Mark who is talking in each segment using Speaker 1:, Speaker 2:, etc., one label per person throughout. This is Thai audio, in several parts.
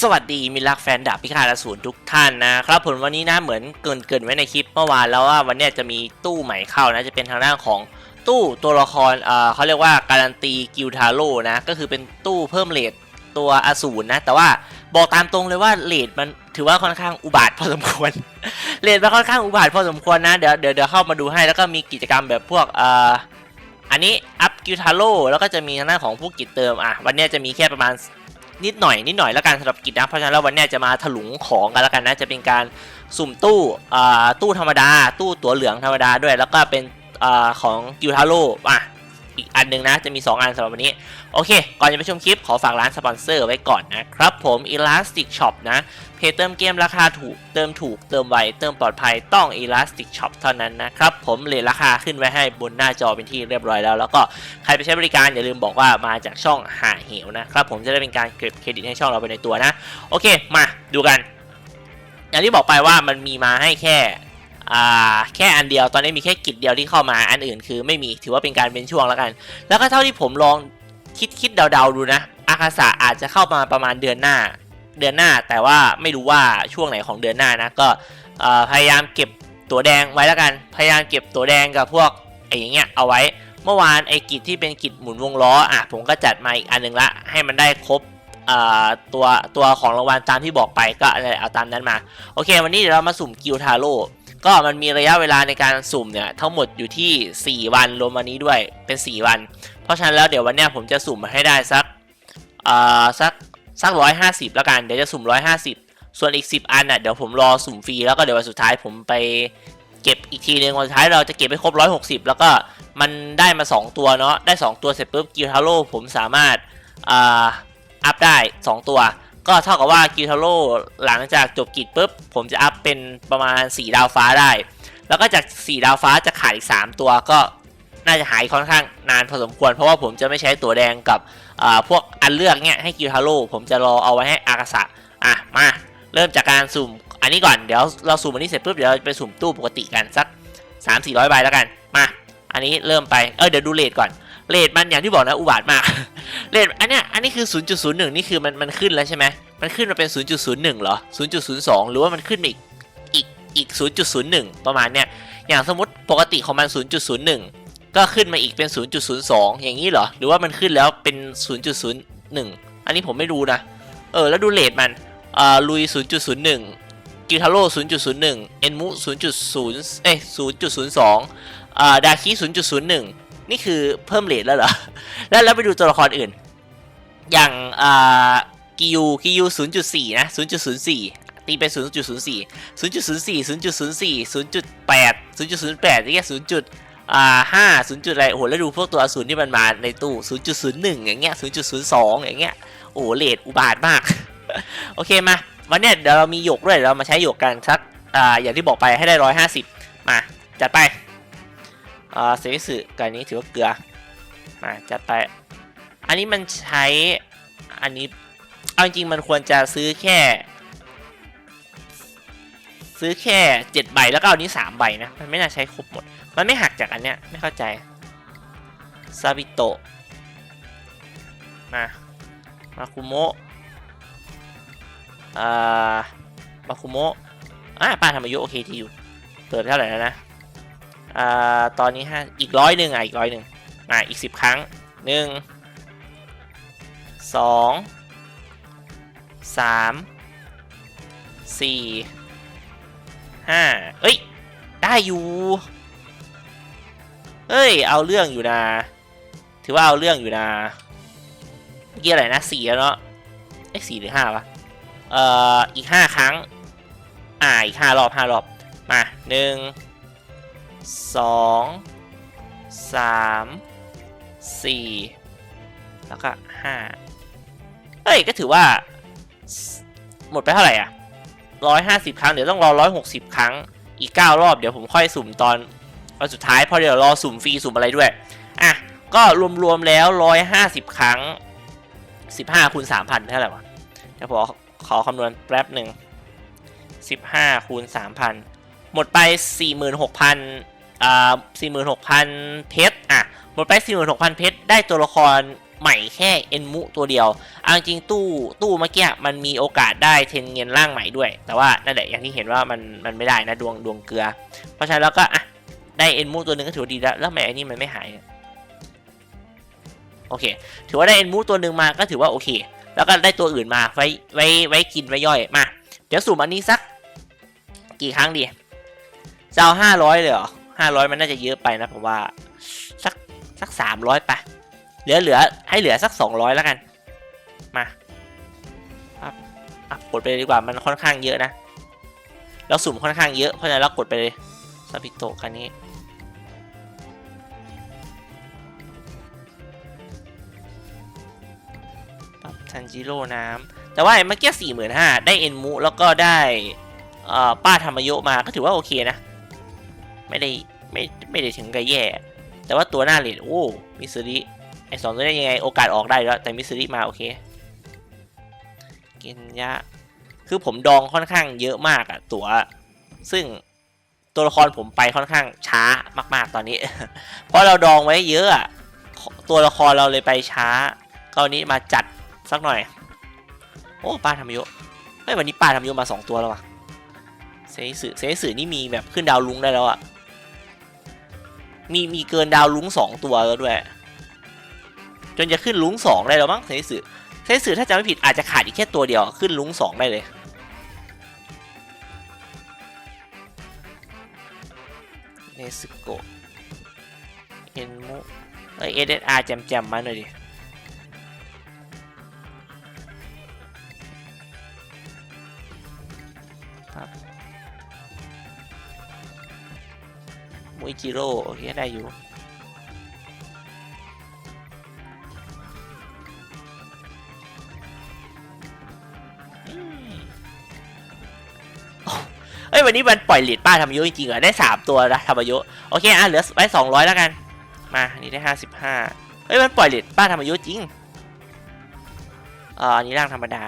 Speaker 1: สวัสดีมิตรรักแฟนดาบพิฆาตอสูรทุกท่านนะครับผมวันนี้นะเหมือนเกินเกินไว้ในคลิปเมื่อวานแล้วว่าวันนี้จะมีตู้ใหม่เข้านะจะเป็นทางด้านของตู้ตัวละครเอ่อเขาเรียกว่าการันตีกิลทาโร่นะก็คือเป็นตู้เพิ่มเลทตัวอสูรนะแต่ว่าบอกตามตรงเลยว่าเลทมันถือว่าค่อนข้างอุบาทพอสมควรเลทมันค่อนข้างอุบาทพอสมควรนะเดี๋ยวเดี๋ยวเดี๋ยวเข้ามาดูให้แล้วก็มีกิจกรรมแบบพวกเอ่ออันนี้อัพกิลทาโร่แล้วก็จะมีทางด้านของพวกกิจเติมอะวันนี้จะมีแค่ประมาณ นิดหน่อยนิดหน่อยแล้วกันสำหรับกิจนะเพราะฉะนั้นแล้ววันนี้จะมาถลุงของกันแล้วกันนะจะเป็นการสุ่มตู้อ่าตู้ธรรมดา ตู้ตั๋วเหลืองธรรมดาด้วย แล้วก็เป็นอ่าของกิวทาโร่อะ อีกอันหนึงนะ จะมี 2 อันสำหรับวันนี้ โอเค ก่อนจะไปชมคลิป ขอฝากร้านสปอนเซอร์ไว้ก่อนนะครับผม Elastic Shop นะเพจเติมเกมราคาถูก เติมถูก เติมไว เติมปลอดภัยต้อง Elastic Shop เท่านั้นนะครับ ผมเลยราคาขึ้นไว้ให้บนหน้าจอเป็นที่เรียบร้อยแล้ว แล้วก็ใครไปใช้บริการอย่าลืมบอกว่ามาจากช่องหาเหวนะครับ ผมจะได้เป็นการเก็บเครดิตให้ช่องเราไปในตัวนะ โอเค มาดูกัน อย่างที่บอกไปว่ามันมีมาให้แค่ แค่อันเดียวตอนนี้มีแค่กิจเดียวที่เข้ามาอันอื่นคือไม่มีถือว่าเป็นการเป็นช่วงแล้วกัน แล้วก็เท่าที่ผมลองคิดคิดเดาๆดูนะอาคาสะอาจจะเข้ามาประมาณเดือนหน้า เดือนหน้าแต่ว่าไม่รู้ว่าช่วงไหนของเดือนหน้านะก็พยายามเก็บตัวแดงไว้แล้วกัน พยายามเก็บตัวแดงกับพวกไอ้อย่างเงี้ยเอาไว้เมื่อวานไอ้กิจที่เป็นกิจหมุนวงล้ออะผมก็จัดมาอีกอันหนึ่งละให้มันได้ครบตัวตัวของรางวัลตามที่บอกไปก็อะไรเอาตามนั้นมา โอเค วันนี้เดี๋ยวเรามาสุ่มกิลทาโร่ ก็มันมีระยะเวลาในการสุ่มเนี่ยทั้งหมดอยู่ที่ 4 วันรวมวันนี้ด้วยเป็น 4 วัน เพราะฉะนั้นแล้วเดี๋ยววันนี้ผมจะสุ่มมาให้ได้สักอ่อสักสักร้อยห้าสิบแล้วกันเดี๋ยวจะสุ่มร้อยห้าสิบส่วนอีก 10 อันน่ะเดี๋ยวผมรอสุ่มฟรีแล้วก็เดี๋ยววันสุดท้ายผมไปเก็บอีกทีหนึงวันสุดท้ายเราจะเก็บให้ครบ 160 แล้วก็มันได้มา 2 ตัวเนาะได้ 2 ตัวเสร็จปุ๊บกิลทาโร่ผมสามารถอ่าอัพได้ 2 ตัว ก็เท่ากับว่ากิลทาโร่หลังจากจบกิจปุ๊บ ผมจะอัพเป็นประมาณ 4 ดาวฟ้าได้ แล้วก็จาก 4 ดาวฟ้าจะขาดอีก 3 ตัวก็น่าจะหายค่อนข้างนานพอสมควร เพราะว่าผมจะไม่ใช้ตัวแดงกับอ่าพวกอันเลือกเนี่ยให้กิลทาโร่ผมจะรอเอาไว้ให้อากาสะอะมาเริ่มจากการสุ่มอันนี้ก่อนเดี๋ยวเราสุ่มอันนี้เสร็จปุ๊บเดี๋ยวไปสุ่มตู้ปกติกันสัก 3 4 0 0ใบแล้วกันมา อันนี้เริ่มไปเออเดี๋ยวดูเลทก่อนเลทมันอย่างที่บอกนะอุบาทมาก เลทอันเนี้ยอันนี้คือ 0.01 นี่คือมันมันขึ้นแล้วใช่ไหมมันขึ้นมาเป็น 0.01 เหรอ 0.02 หรือว่ามันขึ้นอีกอีกอีก 0.01 ประมาณเนี้ยอย่างสมมติปกติของมัน 0.01 ก็ขึ้นมาอีกเป็น 0.02 อย่างนี้เหรอ หรือว่ามันขึ้นแล้วเป็น 0.01 อันนี้ผมไม่รู้นะ เออ แล้วดูเลทมันอ่าลุย 0.01 กิทาโร่0.01 เอ็นมุ 0.0 เอ้ย0.02 อ่า ดาคิ 0.01 นี่คือเพิ่มเลทแล้วเหรอ แล้วแล้วไปดูตัวละครอื่น อย่างอ่ากิยูกิยู0.4นะ0.04ตีไป0.04 0.04 0.04 0.8 0.08นี่แค่0จุดอ่าห้าศูนย์จุดอะไรโอ้โหแล้วดูพวกตัวอสูรที่มันมาในตู้0.01อย่างเงี้ย0.02อย่างเงี้ยโอ้โหเลทอุบาทมาก โอเคมาวันเนี้ยเดี๋ยวเรามีหยกด้วยเดี๋ยวเรามาใช้หยกกันสักอ่าอย่างที่บอกไปให้ได้ร้อยห้าสิบมาจัดไป อ่าเซฟิสึกับนนี้ถือว่าเกลือมาจัดไป อันนี้มันใช้ อันนี้ เอาจริงๆมันควรจะซื้อแค่ ซื้อแค่เจ็ดใบแล้วก็เอานี้สามใบนะ มันไม่น่าใช้ครบหมด มันไม่หักจากอันเนี้ย ไม่เข้าใจ ซาบิโตะ มา มาคุโมะ อ่า มาคุโมะ อ่าป้าทำอายุโอเคที่อยู่ เปิดเท่าไหร่แล้วนะ อ่าตอนนี้ห้าอีกร้อยหนึ่งอะอีกร้อยหนึ่งมาอีกสิบครั้งหนึ่งสองสามสี่ห้าเอ้ย ได้อยู่เฮ้ย เอาเรื่องอยู่นะ ถือว่าเอาเรื่องอยู่นะเมื่อกี้อะไรนะสี่แล้วเนาะเอ้สี่หรือห้าวะ เอ่อ อีกห้าครั้ง อ่า อีกห้ารอบห้ารอบ มาหนึ่ง สองสามสี่แล้วก็ห้าเฮ้ย ก็ถือว่า หมดไปเท่าไหร่อะร้อยห้าสิบครั้ง เดี๋ยวต้องรอร้อยหกสิบครั้งอีกเก้ารอบเดี๋ยวผมค่อยสุ่มตอนวันสุดท้ายเพราะเดี๋ยวรอสุ่มฟรีสุ่มอะไรด้วย อะ ก็รวมๆแล้วร้อยห้าสิบครั้งสิบห้าคูณสามพันเท่าไหร่วะเดี๋ยวผมขอคำนวณแป๊บหนึ่งสิบห้าคูณสามพันหมดไปสี่หมื่นหกพัน อ่าสี่หมื่นหกพันเพชรอะหมดไปสี่หมื่นหกพันเพชรได้ตัวละครใหม่แค่เอ็นมุตัวเดียวเอาจริงตู้ตู้เมื่อกี้มันมีโอกาสได้เทนเงินร่างใหม่ด้วย แต่ว่านั่นแหละอย่างที่เห็นว่ามันมันไม่ได้นะดวงดวงเกลือ เพราะฉะนั้นแล้วก็อะได้เอ็นมุตัวหนึ่งก็ถือว่าดีแล้ว แล้วทำไมไอ้นี่มันไม่หายเนี่ยโอเค ถือว่าได้เอ็นมูตัวหนึ่งมาก็ถือว่าโอเค แล้วก็ได้ตัวอื่นมาไว้ไว้ไว้กินไว้ย่อยมา เดี๋ยวสุ่มอันนี้สัก กี่ครั้งดีจะเอาห้าร้อยเลยเหรอ ห้าร้อยมันน่าจะเยอะไปนะผมว่าสักสักสามร้อยไปเหลือเหลือให้เหลือสักสองร้อยแล้วกัน มาครับอะกดไปเลยดีกว่ามันค่อนข้างเยอะนะแล้วสุ่มค่อนข้างเยอะเพราะฉะนั้นเรากดไปเลยซาบิโตคันนี้ปับทันจิโร่น้ำแต่ว่าไอ้เมื่อกี้สี่หมื่นห้าได้เอ็นมุแล้วก็ได้อ่อป้าธรรมโยมาก็ถือว่าโอเคนะ ไม่ได้ไม่ไม่ได้ถึงกับแย่ แต่ว่าตัวหน้าเลดโอ้มิสซิริไอสองตัวนี้ยังไงโอกาสออกได้แล้วแต่มิสซิริมาโอเคเกนยะคือผมดองค่อนข้างเยอะมากอะตัว ซึ่งตัวละครผมไปค่อนข้างช้ามาก ๆตอนนี้ เพราะเราดองไว้เยอะอะตัวละครเราเลยไปช้าคราวนี้มาจัดสักหน่อย โอ้ป้าทำโยะเฮ้ยวันนี้ป้าทำโยะมาสองตัวแล้วว่ะเซนิสึเซนิสึนี่มีแบบขึ้นดาวลุงได้แล้วอะ มีมีเกินดาวลุงสองตัวแล้วด้วย จนจะขึ้นลุงสองได้แล้วมั้งเซนิสึเซนิสึถ้าจำไม่ผิดอาจจะขาดอีกแค่ตัวเดียวขึ้นลุงสองได้เลยเนสโกเอ็นมุเอ้ยเอสอาร์แจมๆมาหน่อยดิ มุยจิโร่โอเคได้อยู่เอ้ยวันนี้มันปล่อยเลดป้าทำยุจริงๆเหรอได้สามตัวนะทำยุโอเคอะเหลือไว้สองร้อยแล้วกัน มาอันนี้ได้ห้าสิบห้าเอ้ยมันปล่อยเลดป้าทำยุจริงเอ่ออันนี้ร่างธรรมดา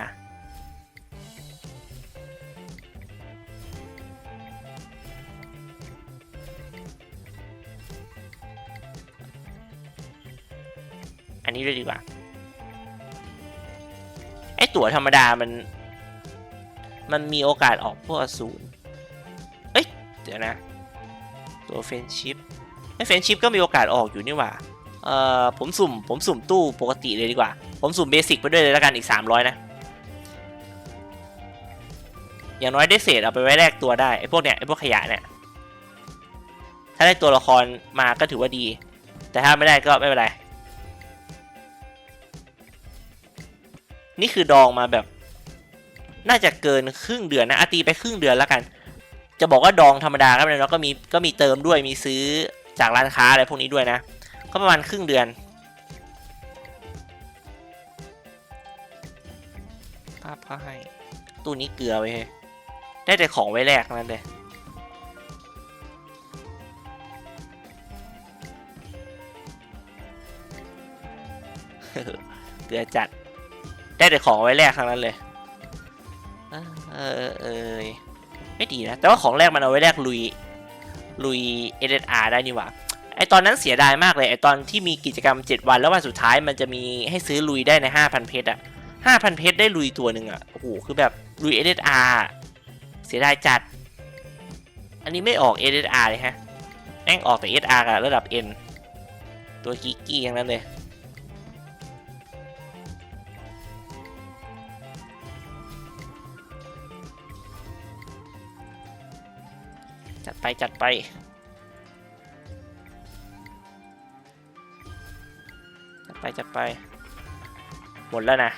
Speaker 1: นนี้ด้วยดีกว่า ไอตั๋วธรรมดามัน มันมีโอกาสออกพวกอสูรเอ้ย เดี๋ยวนะ ตัวเฟนชิปไอเฟนชิปก็มีโอกาสออกอยู่นี่หว่า เอ่อ ผมสุ่ม ผมสุ่มตู้ปกติเลยดีกว่า ผมสุ่มเบสิกไปด้วยเลยแล้วกันอีก 300 นะ อย่างน้อยได้เศษเอาไปไว้แลกตัวได้ ไอพวกเนี้ย ไอพวกขยะเนี่ยถ้าได้ตัวละครมาก็ถือว่าดี แต่ถ้าไม่ได้ก็ไม่เป็นไร นี่คือดองมาแบบ น่าจะเกินครึ่งเดือนนะอาตีไปครึ่งเดือนแล้วกัน จะบอกว่าดองธรรมดาก็ไม่ได้แล้วก็มีก็มีเติมด้วยมีซื้อจากร้านค้าอะไรพวกนี้ด้วยนะ ก็ประมาณครึ่งเดือนภาพเขาให้ตู้นี้เกลือไว้ให้ได้แต่ของไว้แลกทั้งนั้นเลยเกลือจัด ได้แต่ของไว้แลกทั้งนั้นเลยเออเออไม่ดีนะ แต่ว่าของแรกมันเอาไว้แลกลุยลุย SSR ได้นี่หว่าไอตอนนั้นเสียดายมากเลยไอตอนที่มีกิจกรรม 7 วันแล้ววันสุดท้ายมันจะมีให้ซื้อลุยได้ใน 5,000 เพชรอะ5,000 เพชรได้ลุยตัวหนึ่งอะโอ้โหคือแบบลุย SSR เสียดายจัด อันนี้ไม่ออก SSR เลยฮะแม่งออกแต่ SR กับระดับ N ตัวกิกกี้อย่างนั้นเลย จัดไปจัดไป จัดไปจัดไป หมดแล้วนะ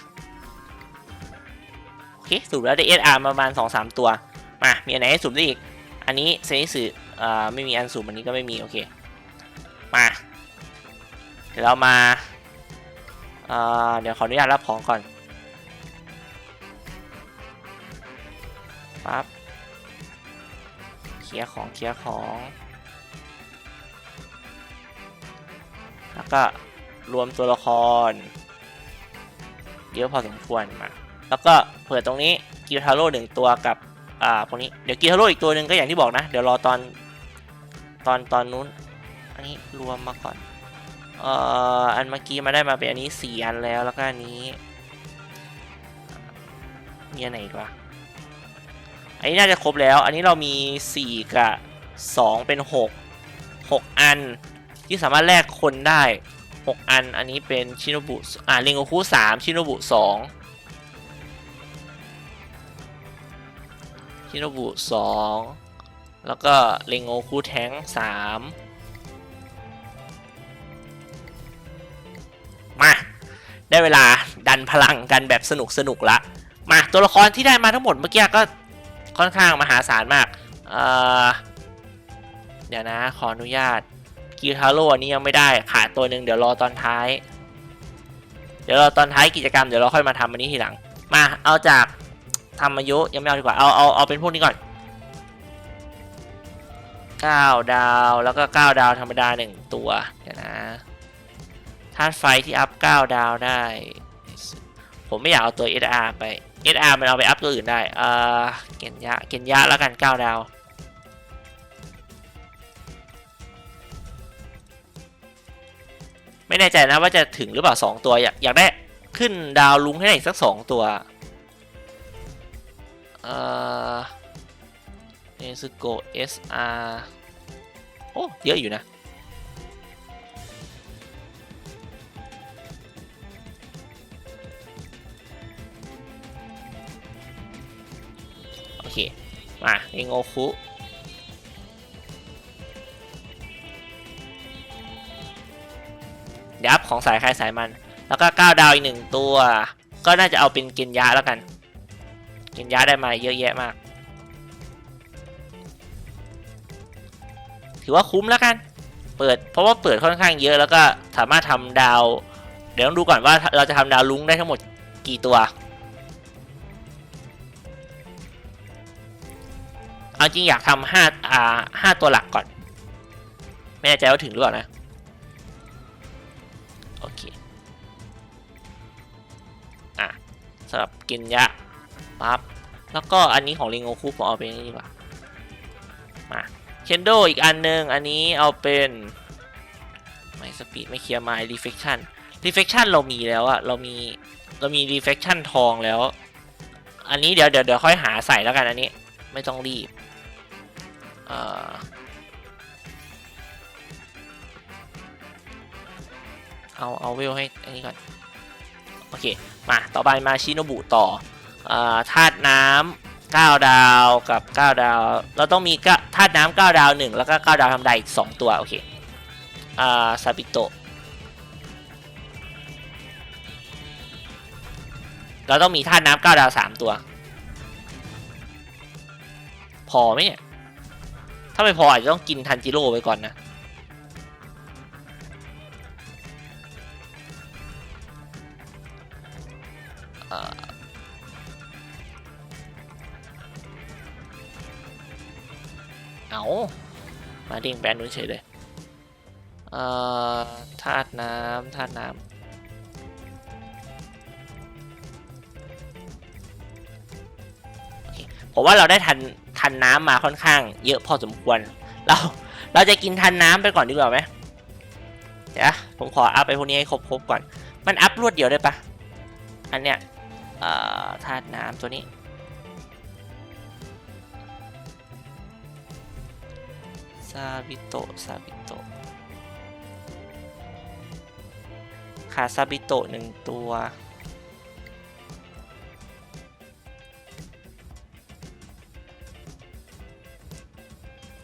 Speaker 1: โอเคสูบแล้วได้เอสอาร์ประมาณสองสามตัว มา มีอันไหนให้สูบได้อีก อันนี้เซนิสึอ่าไม่มีอันสูบอันนี้ก็ไม่มี โอเค มา เดี๋ยวเรามาอ่าเดี๋ยวขออนุญาตรับของก่อน ลียร์ของเคลียร์ของ แล้วก็รวมตัวละคร เยอะพอสมควรมา แล้วก็เปิดตรงนี้กิทาโร่หนึ่งตัวกับอ่าพวกนี้เดี๋ยวกิทาโร่อีกตัวหนึ่งก็อย่างที่บอกนะ เดี๋ยวรอตอนตอนตอนนู้น อันนี้รวมมาก่อนเอ่ออันเมื่อกี้มาได้มาเป็นอันนี้สี่อันแล้วแล้วก็อันนี้มีอันไหนอีกวะ อันนี้น่าจะครบแล้ว อันนี้เรามีสี่กับสองเป็นหกหกอัน ที่สามารถแลกคนได้หกอัน อันนี้เป็นชิโนบุอ่าเรนโกคุสามชิโนบุสองชิโนบุสองแล้วก็เรนโกคุแท้งสามมา ได้เวลาดันพลังกันแบบสนุกสนุกละ มาตัวละครที่ได้มาทั้งหมดเมื่อกี้ก็ ค่อนข้างมหาศาลมากเเดี๋ยวนะ ขออนุญาตกิทาโร่อันนี้ยังไม่ได้ขาดตัวหนึ่งเดี๋ยวรอตอนท้าย เดี๋ยวรอตอนท้ายกิจกรรมเดี๋ยวเราค่อยมาทำอันนี้ทีหลัง มาเอาจากทำอายุยังไม่เอาดีกว่าเอาเอาเอาเป็นพวกนี้ก่อน9ดาวแล้วก็ 9 ดาวธรรมดา 1 ตัว เดี๋ยวนะธาตุไฟที่อัพ 9 ดาวได้ ผมไม่อยากเอาตัว SR ไป SR มันเอาไปอัพตัวอื่นได้เออเกนยะเกนยะแล้วกัน 9 ดาว ไม่แน่ใจนะว่าจะถึงหรือเปล่า 2 ตัวอยากอยากได้ขึ้นดาวลุงให้ได้อีกสัก 2 ตัวเออเนซึโก SR โอ้ เยอะอยู่นะ โอเค มาเองโอคุเดี๋ยวอัพของสายใครสายมัน แล้วก็9ดาวอีกหนึ่งตัว ก็น่าจะเอาเป็นเกนยะแล้วกันเกนยะได้มาเยอะแยะมาก ถือว่าคุ้มแล้วกัน เปิด เพราะว่าเปิดค่อนข้างเยอะแล้วก็สามารถทำดาว เดี๋ยวต้องดูก่อนว่าเราจะทำดาวลุ้งได้ทั้งหมดกี่ตัว เอาจริงอยากทำห้าอ่าห้าตัวหลักก่อน ไม่แน่ใจว่าถึงหรือเปล่านะ โอเค อะสำหรับกินยะปั๊บ แล้วก็อันนี้ของลิงโอคุผมเอาไปนี่ดีกว่า มาเคนโดอีกอันหนึ่งอันนี้เอาเป็นไม่สปีดไม่เคลียร์ไมล์รีเฟคชั่นรีเฟคชั่นเรามีแล้วอะเรามีเรามีรีเฟคชั่นทองแล้ว อันนี้เดี๋ยวเดี๋ยวเดี๋ยวค่อยหาใส่แล้วกันอันนี้ ไม่ต้องรีบ เอ่อเอาเอาเวลให้อันนี้ก่อน โอเค มาต่อไปมาชิโนบุต่ออธาตุน้ำ9ดาวกับ9ดาว เราต้องมีธาตุน้ำ9ดาว1แล้วก็9ดาวทำได้อีก2ตัว โอเคซาบิโตะเราต้องมีธาตุน้ำ9ดาว3ตัว พอไหมเนี่ยาไม่พออาจจะต้องกินทันจิโร่ไปก่อนนะเอามาเด้งแบนนู้นเฉยเลยเอ่อธาตุน้ำธาตุน้ำผมว่าเราได้ทัน ทันน้ำมาค่อนข้าง เยอะพอสมควร เราเราจะกินทันน้ำไปก่อนดีกว่าไหมเดี๋ยวผมขออัพไปพวกนี้ให้ครบๆก่อน มันอัพรวดเดียวได้ปะอันเนี้ยเอ่อธาตุน้ำตัวนี้ ซาบิโตซาบิโตขาซาบิโตหนึ่งตัว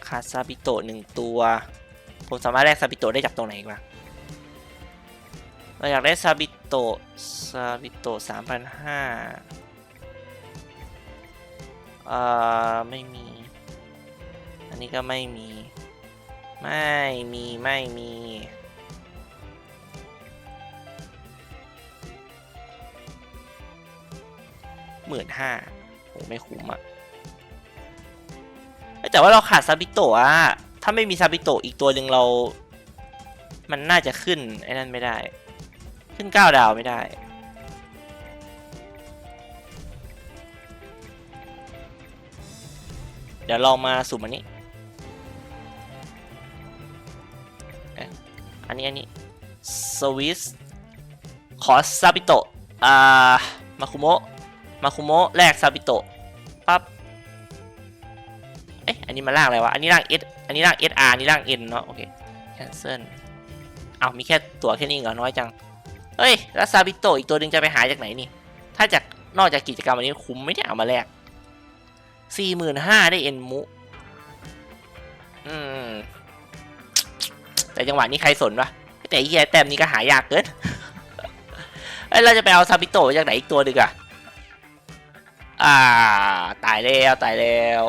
Speaker 1: ขาดซาบิโตะหนึ่งตัว ผมสามารถแลกซาบิโตะได้จากตรงไหนอีกวะเราอยากได้ซาบิโตะซาบิโตะสามพันห้าอ่อไม่มี อันนี้ก็ไม่มี ไม่มี ไม่มี หมื่นห้าโหไม่คุ้มอะ แต่ว่าเราขาดซาบิโตะอะถ้าไม่มีซาบิโตะอีกตัวหนึ่งเรา มันน่าจะขึ้นไอ้นั่นไม่ได้ ขึ้น9ดาวไม่ได้ เดี๋ยวลองมาสุ่มอันนี้ อันนี้อันนี้สวิสขอซาบิโตะอ่ามาคุโมะมาคุโมะแลกซาบิโตะปั๊บ อันนี้มันล่างอะไรวะ อันนี้ล่าง S อันนี้ล่าง SR อันนี้ล่าง N เนาะ โอเค cancel เอามีแค่ตั๋วแค่นี้เหรอ น้อยจัง เฮ้ย แล้วซาบิโตอีกตัวหนึ่งจะไปหาจากไหนนี่ ถ้าจาก นอกจากกิจกรรมวันนี้คุ้มไม่ได้เอามาแลกสี่หมื่นห้าได้เอ็นมุอืม แต่จังหวะนี้ใครสนวะ แต่เฮียแต้มนี้ก็หายากเกินเอ้ยเราจะไปเอาซาบิโตจากไหนอีกตัวหนึ่งอะอ่า ตายแล้ว ตายแล้ว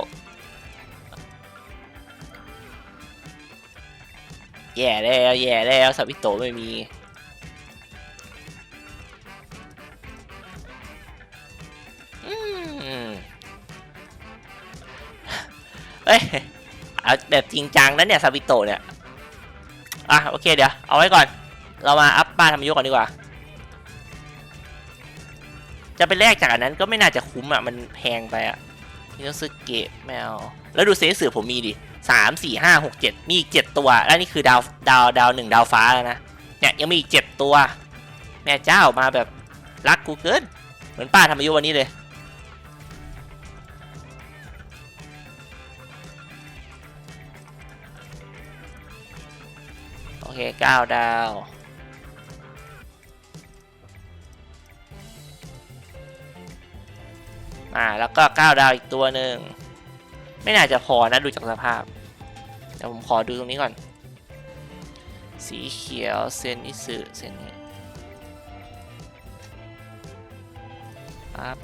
Speaker 1: แย่แล้วแย่แล้วซาบิโตไม่มีเอ้ยเอาแบบจริงจังนะเนี่ยซาบิโตเนี่ย อะโอเคเดี๋ยว เอาไว้ก่อน เรามาอัพบ้านทำยุก่อนดีกว่า จะไปแลกจากอันนั้นก็ไม่น่าจะคุ้มอะ มันแพงไปอะมิโนซึเกะไม่เอาแล้วดูเซนสือผมมีดิ สามสี่ห้าหกเจ็ดมีอีกเจ็ดตัว แล้วนี่คือดาวดาวดาวหนึ่งดาวฟ้าแล้วนะ เนี่ยยังมีอีกเจ็ดตัว แม่เจ้ามาแบบรักกูเกิน เหมือนป้าทำอายุวันนี้เลย โอเคเก้าดาวอ่าแล้วก็เก้าดาวอีกตัวหนึ่ง ไม่น่าจะพอนะ ดูจากสภาพ เดี๋ยวผมขอดูตรงนี้ก่อน สีเขียวเซนอิสึเซนนี้ครับ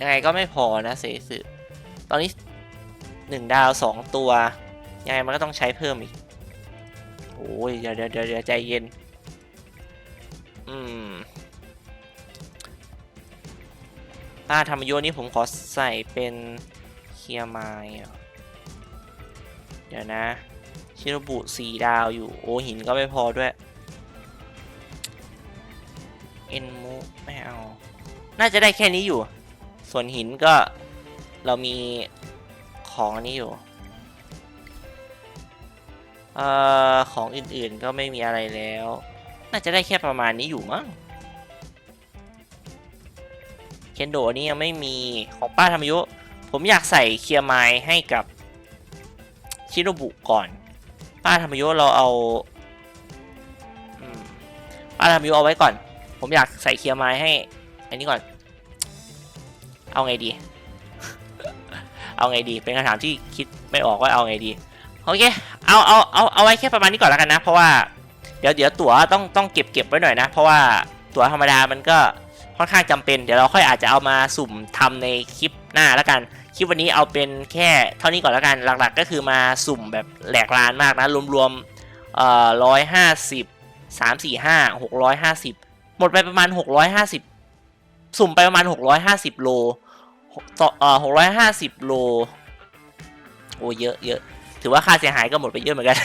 Speaker 1: ยังไงก็ไม่พอนะเซสึตอนนี้หนึ่งดาวสองตัว ยังไงมันก็ต้องใช้เพิ่มอีก โอ้ย เดี๋ยวเดี๋ยวเดี๋ยวเดี๋ยวใจเย็น อืม ถ้าทำอายุนี้ผมขอใส่เป็นเคียร์ไมล์อะเดี๋ยวนะชิโรบุสีดาวอยู่ โอ้หินก็ไม่พอด้วย เอ็นมุไม่เอา น่าจะได้แค่นี้อยู่ ส่วนหินก็เรามีของอันนี้อยู่ เอ่อ ของอื่นๆก็ไม่มีอะไรแล้ว น่าจะได้แค่ประมาณนี้อยู่มั้ง เคนโดอันนี้ยังไม่มีของป้าธรรมยุ ผมอยากใส่เคลียร์ไมล์ให้กับชิโนบุก่อน ป้าธรรมยุเราเอาป้าธรรมยุเอาไว้ก่อน ผมอยากใส่เคลียร์ไมล์ให้ อันนี้ก่อน เอาไงดี เอาไงดีเป็นคำถามที่คิดไม่ออกว่าเอาไงดีโอเคเอาเอาเอาเอาไว้แค่ประมาณนี้ก่อนแล้วกันนะ เพราะว่าเดี๋ยวเดี๋ยวตั๋วต้องต้องเก็บเก็บไว้หน่อยนะ เพราะว่าตั๋วธรรมดามันก็ ค่อนข้างจำเป็น เดี๋ยวเราค่อยอาจจะเอามาสุ่มทำในคลิปหน้าแล้วกัน คลิปวันนี้เอาเป็นแค่เท่านี้ก่อนแล้วกัน หลักๆ ก็คือมาสุ่มแบบแหลกลานมากนะ รวมๆเอ่อร้อยห้าสิบสามสี่ห้าหกร้อยห้าสิบหมดไปประมาณหกร้อยห้าสิบสุ่มไปประมาณหกร้อยห้าสิบโลต่อเอ่อหกร้อยห้าสิบโล โอ้เยอะเยอะถือว่าค่าเสียหายก็หมดไปเยอะเหมือนกัน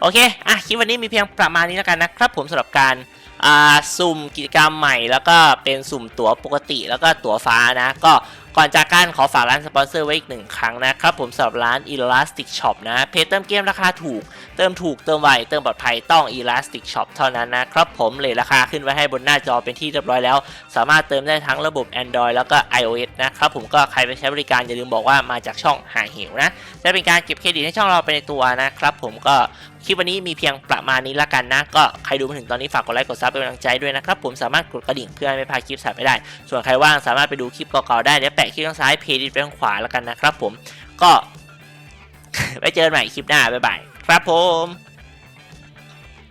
Speaker 1: โอเค อะ คลิปวันนี้มีเพียงประมาณนี้แล้วกันนะครับ ผมสำหรับการ สุ่มกิจกรรมใหม่ แล้วก็เป็นสุ่มตั๋วปกติแล้วก็ตั๋วฟ้านะ ก็ ก่อนจากกันขอฝากร้านสปอนเซอร์ไว้อีกหนึ่งครั้งนะครับผมสำหรับร้าน Elastic Shop นะเพจเติมเกมราคาถูก เติมถูกเติมไวเติมปลอดภัยต้อง Elastic Shop เท่านั้นนะครับผมเลยราคาขึ้นไว้ให้บนหน้าจอเป็นที่เรียบร้อยแล้ว สามารถเติมได้ทั้งระบบ Android แล้วก็ iOS นะครับผมก็ใครไปใช้บริการอย่าลืมบอกว่ามาจากช่องหาเหวนะจะเป็นการเก็บเครดิตให้ช่องเราไปในตัวนะครับผมก็คลิปวันนี้มีเพียงประมาณนี้ละกันนะ ก็ใครดูมาถึงตอนนี้ฝากกดไลค์กดซับเป็นกำลังใจด้วยนะครับผมสามารถกดกระดิ่งเพื่อไม่พลาดคลิปสัตว์ไม่ได้ ส่วนใครว่างสามารถไปดูคลิปเก่าๆได้เดี๋ยวแปะคลิปทางซ้ายเพจดิไปทางขวาแล้วกันนะครับผมก็ไว้เจอกันใหม่คลิปหน้าบ๊ายบายครับผม